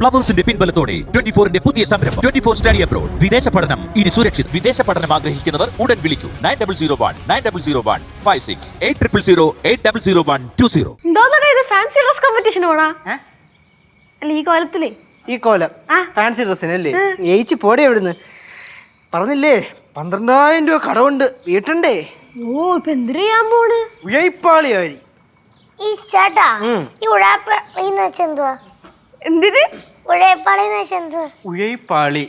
പ്ലവേഴ്സിന്റെ പിൻബലത്തോടെ twenty ഫോറിന്റെ പുതിയ സംരംഭം. Twenty four study abroad. വിദേശ പഠനം. ഇനി സുരക്ഷിത്. വിദേശ പഠനം ആഗ്രഹിക്കുന്നവർ ഉടൻ വിളിക്കൂ. Nine double zero one nine double zero one five six eight triple zero eight double zero one two zero. ഇത് ഫാൻസി ഡ്രസ് കോമ്പറ്റീഷൻ പോണാ? അല്ല ഈ കോലത്തിലേ. ഈ കോലം. ഫാൻസി ഡ്രസ്സിനല്ലേ ഏച്ചി പോടെ എവിടുന്ന് പറഞ്ഞില്ലേ പന്ത്രണ്ടായിരം രൂപ കടവുണ്ട്. വീട്ടണ്ടേ? ഓ ഇപ്പൊ എന്ത് ചെയ്യാൻ പോണ്? ഉഴയിപ്പാളിയായി ഈ ചേട്ടാ ഈ ഉഴാപ്പളി എന്ന് എന്തുവാ? എന്തിന്? ഉഴയപ്പാളി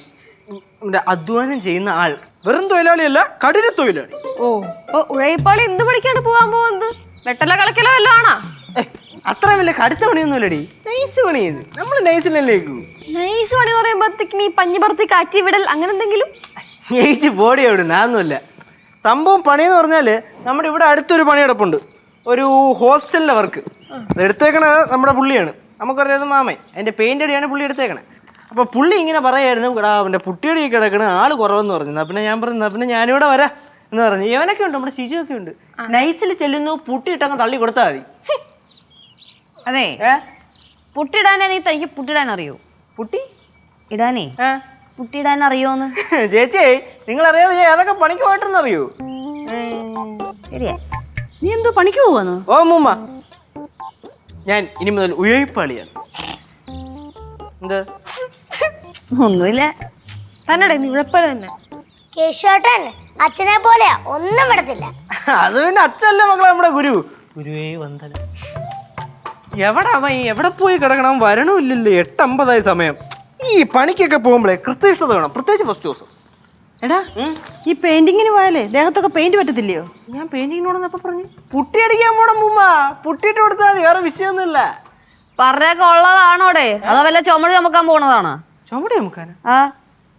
അധ്വാനം ചെയ്യുന്ന ആൾ. വെറും തൊഴിലാളിയല്ല കഠിന തൊഴിലാളി. ഓ ഓ ഉഴയിപ്പാളി എന്ത് പണിക്കാണ് പോവാൻ പോകുന്നത് വെട്ടല കളക്കലോ വല്ലോ ആണാ? അത്ര വലിയ കടുത്ത പണിയൊന്നുമില്ലടി. നൈസ് പണി നമ്മൾ നൈസിലല്ലേ നൈസ് പണി പറയുമ്പോഴത്തേക്കും ഈ പഞ്ഞിപ്പറത്തി കാറ്റി വിടൽ അങ്ങനെ എന്തെങ്കിലും? ഏച്ചി ബോഡി എവിടെ അതൊന്നുമില്ല സംഭവം പണിയെന്ന് പറഞ്ഞാൽ നമ്മുടെ ഇവിടെ അടുത്തൊരു പണിയെടുപ്പുണ്ട്. ഒരു ഹോസ്റ്റലിലെ വർക്ക്. എടുത്തേക്കണത് നമ്മുടെ പുള്ളിയാണ്. നമുക്കറിയാതെ മാമൻ. എന്റെ പെയിന്റ് അടിയാണ് പുള്ളി എടുത്തേക്കണേ. അപ്പോൾ പുള്ളി ഇങ്ങനെ പറയായിരുന്നു "എടാ, അവന്റെ പുട്ടിയടി കിടക്കണ ആൾ കുറവെന്ന് പറഞ്ഞു. എന്നാൽ പിന്നെ ഞാൻ പറഞ്ഞു എന്നാൽ പിന്നെ ഞാനിവിടെ വരാം. എന്ന് പറഞ്ഞു. ഇവനൊക്കെ ഉണ്ട് നമ്മുടെ ശിജുവൊക്കെ ഉണ്ട്. നൈസിൽ ചെല്ലുന്നു പുട്ടി ഇട്ടങ്ങ് തള്ളി കൊടുത്താൽ മതി. അതെ. പുട്ടിടാനാണെങ്കിൽ തനിക്ക് പുട്ടിടാൻ അറിയോ പുട്ടി? ഇടാനേ. പുട്ടിടാൻ അറിയോന്ന് ചേച്ചി നിങ്ങൾ അറിയാതെ ഞാൻ അതൊക്കെ പണിക്ക് പോയിട്ടെന്ന് അറിയൂ ശരിയാ. നീ എന്തോ പണിക്ക് പോവാന്നോ? ഓ മൂമ്മ ഞാൻ ഇനി മുതൽ ഉയർപ്പാളിയാണ് എന്ത്? ഒന്നുമില്ല. തന്നെടേ നീ ഉഴപ്പല തന്നെ. കേശോട്ടൻ അച്ഛനെ പോലെയാ. ഒന്നും വിടത്തില്ല. അത് പിന്നെ അച്ഛല്ല മക്കളെ നമ്മുടെ ഗുരു? ഗുരുവേ വന്ദന. എവിടെ അവൻ എവിടെ പോയി കിടക്കണം? വരണമില്ലല്ലോ. എട്ടമ്പതായി സമയം. ഈ പണിക്കൊക്കെ പോകുമ്പോഴേ കൃത്യനിഷ്ഠത വേണം. പ്രത്യേകിച്ച് ഫസ്റ്റ് ദിവസം. എടാ ഈ പെയിന്റിങ്ങിന് പോയാലേ ദേഹത്തൊക്കെ പെയിന്റ് പറ്റത്തില്ലയോ? ഞാൻ പെയിന്റിങ്ങിനോട് പറഞ്ഞു? പുട്ടി അടിക്കാൻ പോണം മുമ്മ പുട്ടിട്ട് കൊടുത്താൽ മതി വേറെ വിഷയമൊന്നുമില്ല. പറഞ്ഞൊക്കെ ഉള്ളതാണോടെ? അതോ വല്ല ചുമട് ചുമക്കാൻ പോണതാണ്? ചുമട് ചുമക്കാൻ. ആ.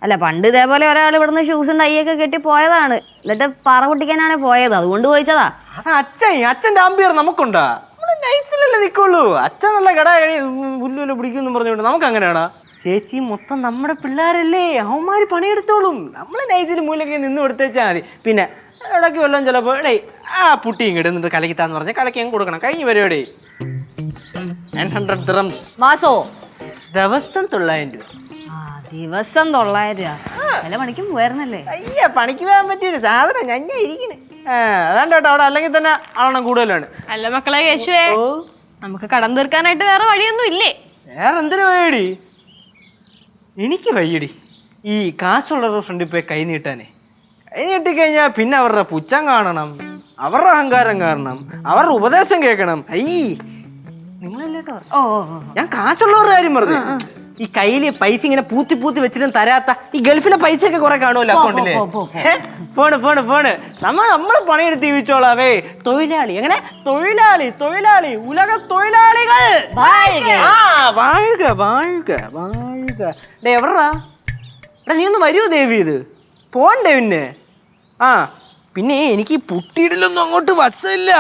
അല്ല പണ്ട് ഇതേപോലെ ഒരാൾ ഇവിടുന്ന് ഷൂസും ടൈയൊക്കെ കെട്ടി പോയതാണ്. എന്നിട്ട് പറ പൊട്ടിക്കാനാണ് പോയത്. അതുകൊണ്ട് ചോദിച്ചതാ. അച്ഛൻ അച്ഛന്റെ അമ്പിയർ നമുക്കുണ്ടാ. നമ്മൾ നൈറ്റ്സിലല്ലേ നിൽക്കുള്ളൂ അച്ഛൻ നല്ല കട കഴി പുല്ലുവല്ല പിടിക്കുമെന്ന് പറഞ്ഞുകൊണ്ട് നമുക്ക് അങ്ങനെയാടാ ചേച്ചി മൊത്തം നമ്മുടെ പിള്ളേരല്ലേ? അവന്മാർ പണിയെടുത്തോളും. നമ്മൾ നൈസിൽ മൂലൊക്കെ നിന്ന് കൊടുത്തേച്ചാൽ മതി. പിന്നെ ഇടയ്ക്ക് വല്ലതും ചിലപ്പോൾ ഇടേ ആ പുട്ടി ഇങ്ങോട്ട് എന്നിട്ട് കലക്കിത്താന്ന് പറഞ്ഞാൽ കലക്കി അങ്ങ് കൊടുക്കണം. കഴിഞ്ഞ് പരിപാടി നയൻ ഹൺഡ്രഡ് ദ്രംസ് മാസോ? ദിവസം തൊള്ളായിരം രൂപ. ആ ദിവസം തൊള്ളായിരം രൂപ. വല്ല പണിക്കും പോയിരുന്നല്ലേ? അയ്യ പണിക്ക് പോകാൻ പറ്റിയൊരു സാധനം. ഞാൻ ഇരിക്കണേ. ആ അതാണ്ട് കേട്ടോ അവിടെ അല്ലെങ്കിൽ തന്നെ ആളെണ്ണം കൂടുതലാണ്. അല്ല മക്കളെ യേശുവേ. ഓ. നമുക്ക് കടം തീർക്കാനായിട്ട് വേറെ വഴിയൊന്നും ഇല്ലേ? വേറെ എന്തിനു വയ്യടി എനിക്ക് വയ്യടി. ഈ കാശുള്ളവരുടെ ഫ്രണ്ടിൽ പോയി കൈ നീട്ടാനേ. കൈ നീട്ടിക്കഴിഞ്ഞാൽ പിന്നെ അവരുടെ പുച്ഛം കാണണം അവരുടെ അഹങ്കാരം കാണണം അവരുടെ ഉപദേശം കേൾക്കണം. അയ്യേ നിങ്ങളല്ലേട്ടോ. ഞാൻ കാശുള്ളവരുടെ കാര്യം പറഞ്ഞു. ഈ കയ്യിൽ പൈസ ഇങ്ങനെ പൂത്തി പൂത്തി വെച്ചിട്ടും തരാത്ത ഈ ഗൾഫിലെ പൈസ ഒക്കെ കുറെ കാണുമല്ലോ അക്കൗണ്ടിൽ. പോണ് പോണ് പോണ് നമ്മ നമ്മൾ പണിയെടുത്ത് ജീവിച്ചോളാവേ തൊഴിലാളി. എങ്ങനെ? തൊഴിലാളി തൊഴിലാളി. ഉലക തൊഴിലാളികൾ. വാഴുക. വാഴുക വാഴുക. വാഴുക ഡേ എവിടാ എടാ നീ ഒന്ന് വരൂ ദേവി ഇത്? പോണ്ടേ പിന്നെ? ആ പിന്നെ എനിക്ക് ഈ പുട്ടിയിടലൊന്നും അങ്ങോട്ട് വശമില്ല.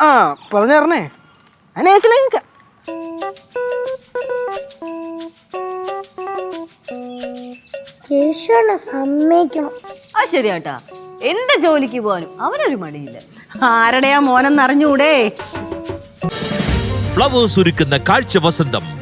ആ പറഞ്ഞു തരണേ. അനേശല സമ്മതിക്കണം. ആ ശരിയാട്ടാ എന്റെ ജോലിക്ക് പോകാനും അവനൊരു മടിയില്ല. ആരുടെയാ മോനെന്നറിഞ്ഞൂടെ? ഫ്ലവേഴ്സ് ഒരുക്കുന്ന കാഴ്ച വസന്തം.